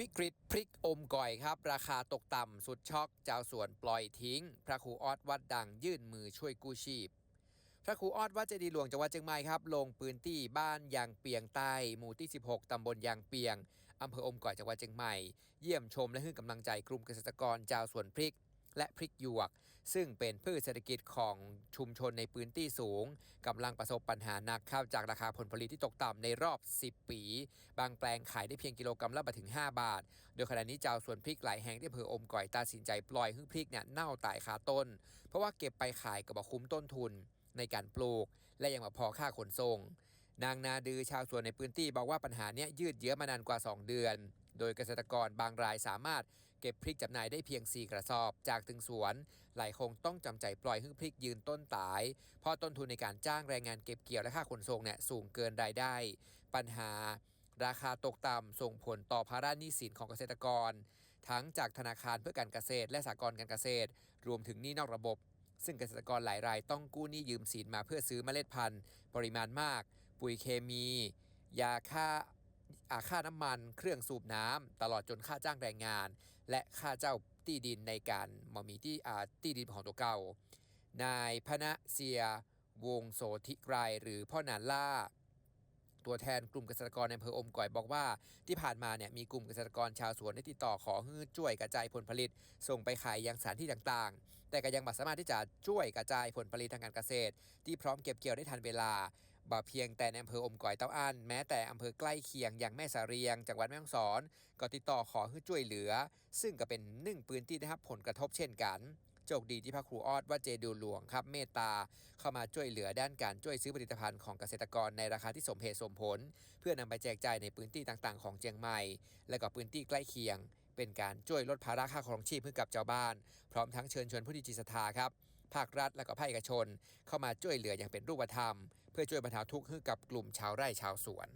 วิกฤตพริกอมก่อยครับ ราคาตกต่ำสุดช็อกเจ้าสวนปล่อยทิ้ง พระครูออดวัดดังยื่นมือช่วยกู้ชีพ พระครูออดวัดเจดีหลวงจังหวัดเชียงใหม่ครับ ลงพื้นที่บ้านยางเปียงใต้หมู่ที่ 16 ตำบลยางเปียงอำเภออมก่อยจังหวัดเชียงใหม่ เยี่ยมชมและให้กำลังใจกลุ่มเกษตรกรเจ้าสวนพริก และพริกหยวก ซึ่งเป็นพืชเศรษฐกิจของชุมชนในพื้นที่สูงกำลังประสบปัญหาหนักข้าวจากราคาผลผลิตที่ตกต่ำในรอบ 10 ปี บางแปลงขายได้เพียงกิโลกรัมละบาทถึง 5 บาท โดยขณะนี้เจ้าสวนพริกหลายแห่งที่อำเภออมก่อยตัดสินใจปล่อยให้พริกเนี่ยเน่าตายคาต้น เพราะว่าเก็บไปขายกับคุ้มต้นทุนในการปลูก และยังมาพอค่าขนส่งนางนาดือชาวสวนในพื้นที่บอกว่าปัญหาเนี้ยยืดเยื้อมานานกว่า 2 เดือน โดยเกษตรกรบางรายสามารถ เก็บพริกจำหน่ายได้เพียง 4 กระสอบ จากถึงสวน หลายคงต้องจำใจปล่อยให้พริกยืนต้นตาย เพราะต้นทุนในการจ้างแรงงานเก็บเกี่ยวและค่าขนส่งเนี่ยสูงเกินรายได้ ปัญหาราคาตกต่ำส่งผลต่อภาระหนี้สินของเกษตรกร ทั้งจากธนาคารเพื่อการเกษตร และสหกรณ์การเกษตร รวมถึงหนี้นอกระบบ ซึ่งเกษตรกรหลายรายต้องกู้หนี้ยืมสินมาเพื่อซื้อเมล็ดพันธุ์ ปริมาณมาก ปุ๋ยเคมี ยาฆ่าอา ค่าน้ำมัน เครื่องสูบน้ำตลอดจนค่าจ้างแรงงาน และค่าเจ้าที่ดินในการมามีที่อาที่ดินของตัวเก่า นายพนะเซียวงโสธิไกรหรือพ่อนานล่า ตัวแทนกลุ่มเกษตรกรในอำเภออมก่อยบอกว่าที่ผ่านมาเนี่ยมีกลุ่มเกษตรกรชาวสวนได้ติดต่อขอให้ช่วยกระจายผลผลิต ส่งไปขายยังสถานที่ต่างๆ แต่ก็ยังไม่สามารถที่จะช่วยกระจายผลผลิตทางการเกษตร ที่พร้อมเก็บเกี่ยวได้ทันเวลา บ่เพียงแต่ในอำเภออมก่อยเต้าอั้นแม้แต่อำเภอใกล้เคียงอย่างแม่สาเรียงจังหวัดแม่ฮ่องสอน ก็ติดต่อขอให้ช่วยเหลือ ซึ่งก็เป็นหนึ่งปืนที่ได้รับผลกระทบเช่นกันโชคดีที่พระครูออดว่าเจดูหลวงครับเมตตาเข้ามาช่วยเหลือด้านการช่วยซื้อผลิตภัณฑ์ของเกษตรกรในราคาที่สมเหตุสมผล เพื่อนำไปแจกจ่ายในพื้นที่ต่างๆ ของเชียงใหม่ และก็พื้นที่ใกล้เคียง เป็นการช่วยลดภาระค่าครองชีพให้กับชาวบ้าน พร้อมทั้งเชิญชวนผู้ที่จิตศรัทธาครับ ภาครัฐ และก็ภาคเอกชน เข้ามาช่วยเหลืออย่างเป็นรูปธรรม เพื่อช่วยบรรเทาทุกข์ให้กับกลุ่มชาวไร่ชาวสวน